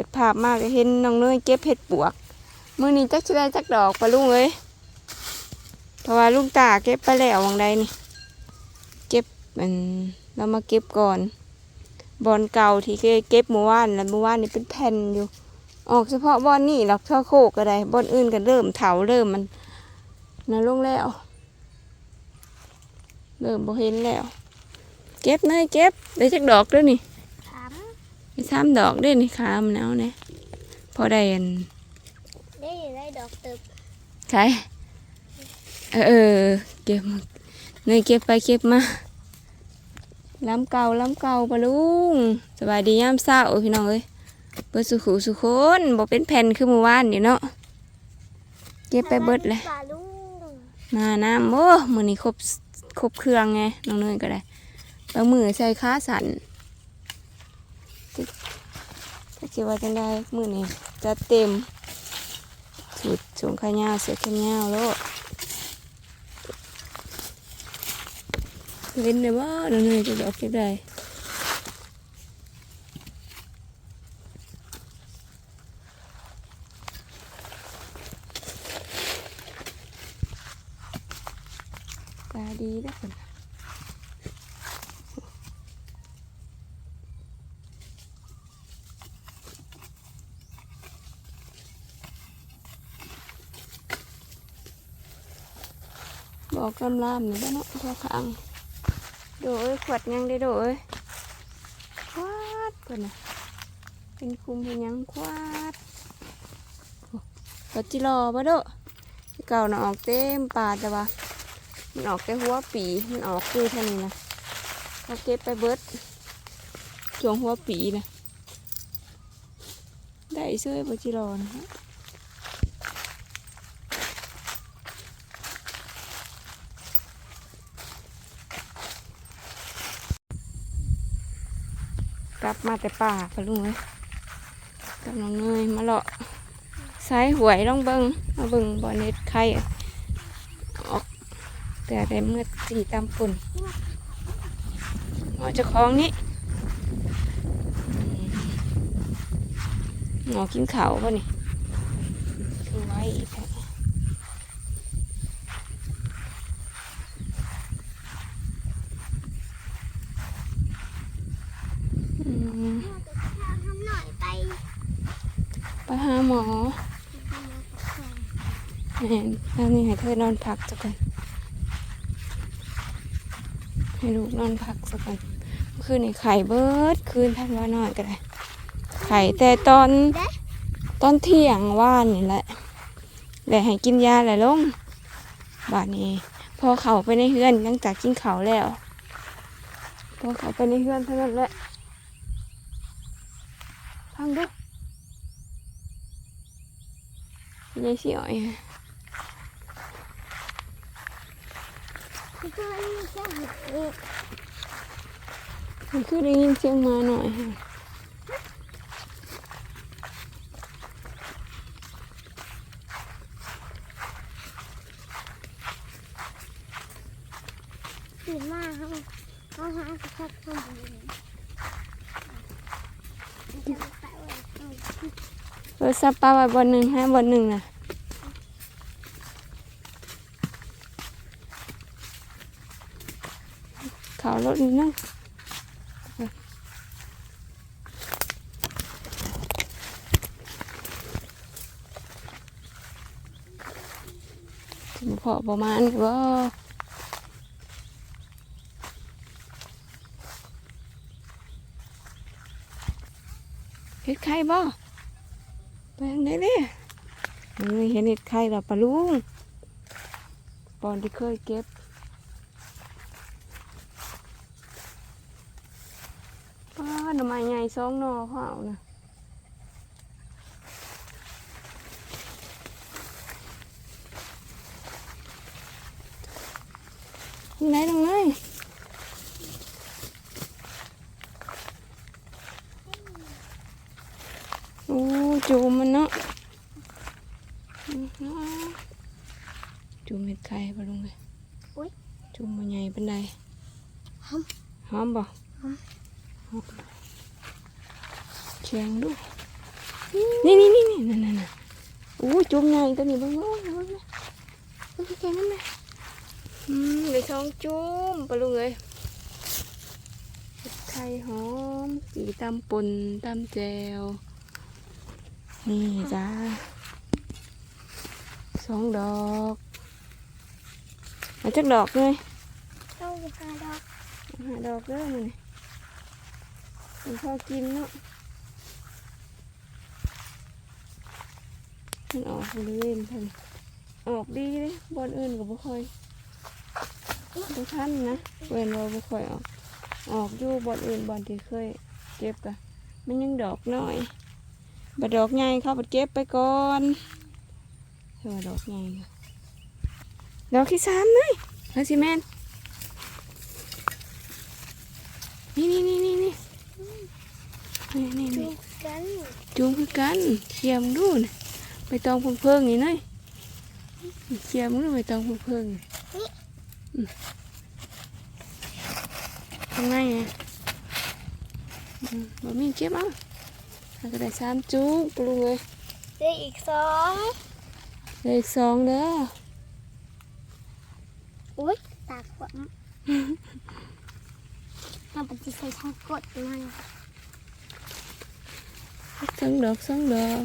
ปิดภาพมากเห็นน้องเนยเก็บเห็ดปวกมื้อนี้จักสิได้จักดอกปะลุงเอ้ยเพราะว่าลุงตาเก็บไปแล้ววังใดนี่เก็บมันเรามาเก็บก่อน บอนเก่าที่เคยเก็บเมื่อวานแล้วเมื่อวานนี่เป็นแผ่นอยู่ ออกเฉพาะบอนนี่หรอกเท่าโคกก็ได้บอนอื่นก็เริ่มเถาเริ่มมันนั่นลงแล้ว เริ่มบ่เห็นแล้ว เก็บเนยเก็บได้จักดอกด้วยนี่ มีสามดอกเด้วยนี่ขามนเอาเนี่ยพอได้อันได้ได้ดอกตึกใช่เออเออเก็บมาเนยเก็บไปเก็บมาล้ำเก่าล้ำเก่าปะลุงสบายดียามเศร้าพี่น้องเอ้ยเบิดสุขุสุคนบ่เป็นแผ่นคือเมื่อวานนี่เนาะเก็บไปเบิดเลยปลาลุงมาน้ำโอ้มือนี้ครบครบเครื่องไงน้องเนยก็ได้บางมือใส่ขาสั่น ถ้าคิดว่าจะได้มือนี้จะเต็มสุดสูงขายาวเสียแขนยาวแล้วเล่นได้บ่น้องเนยจะออกเก็บได้ตาดีนะคน บอกกำลามนี่บ้าเนาะพอขังโดเอ้ยขวดยังได้โดเอ้ยควาดก่อนนะเป็นคุมเป็นยังควาดโอ้ปัจจิรอบ่เด้อที่เก่าน่ะออกเต็มป่าแต่ว่ามันออกแต่หัวปีมันออกคือเท่านี้นะเราเก็บไปเบิดช่วงหัวปีนะได้เสื้อบัจิรอนะฮะ กลับมาแต่ป่าปะลุงเลยกับน้องเนยมาเลาะสายหวยลองเบิงมาเบิงบอเน็ตไข่ออกแต่ได้เมื่อสีตามปุ่นหมอจะคล้องนี้หมอกินเขาป่ะนี่คือไว้อีกแล้วอืม ทำหน่อยไป ไป หาหมอแม่นแล้วนี่ให้เธอนอนพักสักก่อนให้ลูกนอนพักสักก่อนเมื่อคืนนี่ไข่เบิดคืนพันว่านอนก็ได้ ไข่แต่ตอนตอนเที่ยงว่านนี่แหละแล้วให้กินยาแหละลงบาดนี้พอเขาไปในเฮือนหลังจากกินเขาแล้วพอเขาไปในเฮือนเท่านั้นแหละพังเดู ยายสิอ๋อยมันคือได้ยินเสียงมาหน่อยค่ะดีมากครับเขาหาสักคนหนึ่ง เออซับปลาไว้บนหนึ่งให้บนหนึ่งนะเขารถนี่นะถึงพอประมาณว่าเฮ็ดไข่บ่ ไปทางไหนเนี่ยเห็นเห็ดไข่แล้วปะลุงปอนที่เคยเก็บป้าหน่อไม้ใหญ่สองนอเขาเอานะนี่ไหนตรงไหนโอ้ จูมมันเนาะอื้อหือจูมเห็ดไข่ปะลุงเลยจูมมันใหญ่เป็นไดหอมบ่เชียงดูนี่นี่นี่นี่นั่นนั่นนั่นอู้จุ่มใหญ่ตัวนี้เบ้างเบ้างเบ้างเบ้างแค่นั้นนะอืมเลยท้องจุ่มปลาลุงเลยเห็ดไข่หอมสีตำป่นตำแจว นี่จ้าสองดอกมาจักดอกเลยต้องหาดอกหาดอกเด้อมันมันพอกินเนาะมันออกบริเวณพันออกดีเลยบอนอื่นก็บ่ค่อยบ่ทันนะเว้นว่าบ่ค่อยออก ออกอยู่บอนอื่นบอนที่เคยเก็บกะมันยังดอกน้อย บดดอกใหญ่เขาบดเก็บไปก่อนเธอดอกใหญ่ดอกที่สามเลยเฮ้ยสิแมนนี่นี่นี่นี่นี่นี่นี่จูนี่งกันจูงคือกันเขียมดูนไปตองเพิ่งเพิ่งนี่เนยเขียมดูไปตองเพิ่งเพิ่งๆอืมข้างในไงอืมบ่มีเก็บเอา ถ้าก็ได้สามจุกปรุงเลยได้อีกสองเหลยสองเด้ออุ้ยตากว่าเราปฏิเสธทั้งกดมันสองดอกสองดอก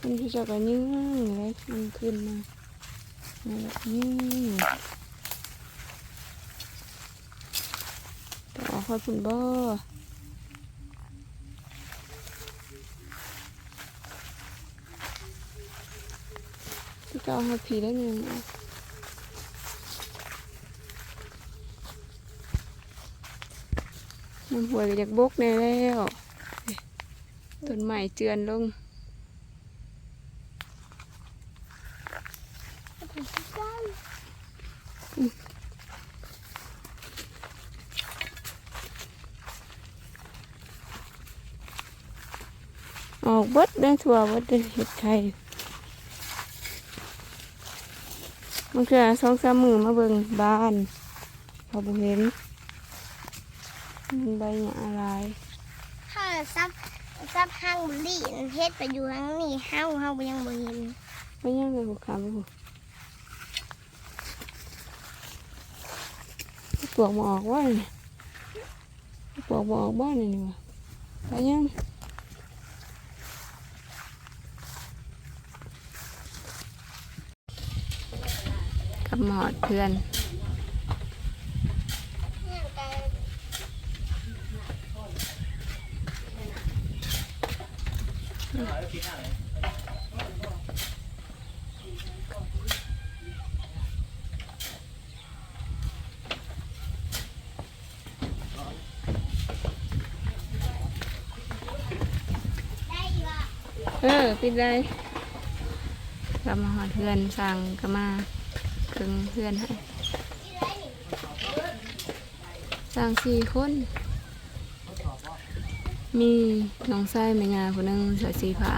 มันที่จะกันยิ่งเลยมันขึ้นมามาแบบนี้ต่ อค่อยพุ่นบ่ที่ก็เอาให้ผีได้ยังไงมันหัวก็อยากบกแน่แล้วต้นใหม่เจือนลง ออกเบิดได้ทั่วเบิดได้เห็ดไข่มันคือสองสามมือมาเบิ่งบ้านเขาบุเห็นมันใบหญ้าอะไรถ้าซับซับห้างบุหรี่เฮ็ดไปอยู่ห้างนี้ห้างเฮายังบ่เห็นไม่ยังเลยหัวขามหัวปลวกมาออกว่าเนี่ยปลวกมาออกบ้านนี่นี่วะไปยัง หมอดเพื่อนเออปิดเลยกลับมาหอดเพื่อนสั่งก็มา กิงเพื่อนให้สั่งสี่คน มีน้องไส้แม่ยาคนหนึงใส่สีผ้า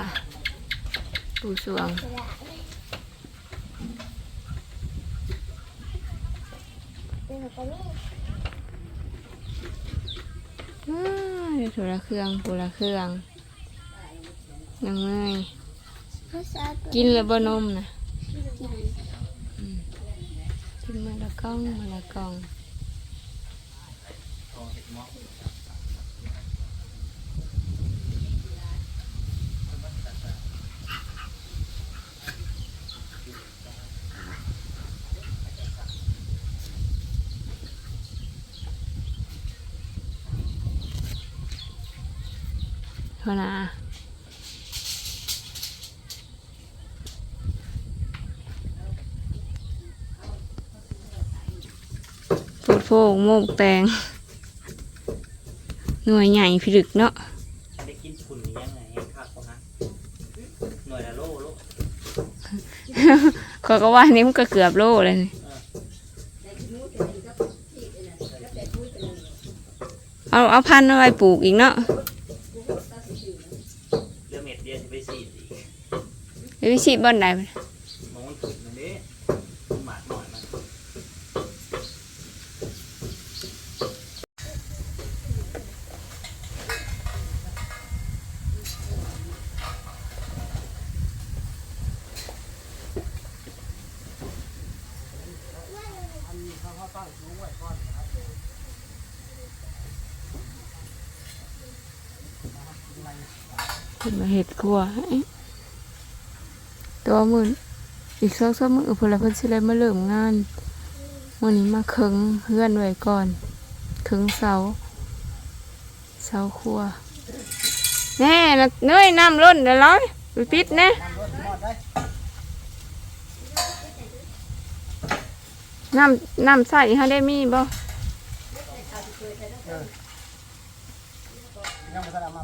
ปูสวงเป็นแบบนี้อ้ายได้ถุละเครื่องปูละเครื่องยังไงภาษาตัวกินแล้วบ่นมนะ กิน กินมาละ กล้องมาละกล้องเท่านะ พูดโพกโมกแตง หน่วยใหญ่พิลึกเนาะได้กินฝุ่นหรือยังไงยังคักกว่าฮะหน่วยละโลโลเขาก็ว่านี่มันก็เกือบโลเลยนี่เอาเอาพันธุ์เอาไว้ปลูกอีกเนาะเรือเม็ดเดียวจะไปสีดอีกเดี๋ยววิชิบอนไหนมองมันขึ้นมันเด้มันหมาดหน่อยมัน ขึ้นมาเห็ดครัวตัวมืออีกสองสามมือพลเพิ่นสิเลยมาเริ่มงานวันนี้มาเคิงเฮือนไว้ก่อนเคิงเสาเสาครัวแน่เนะเนยน้ำล้นเดี๋ยวร้อยไปปิดนะ น้ำน้ำใส่ฮะได้มีบ่ยังไม่ทันเอามา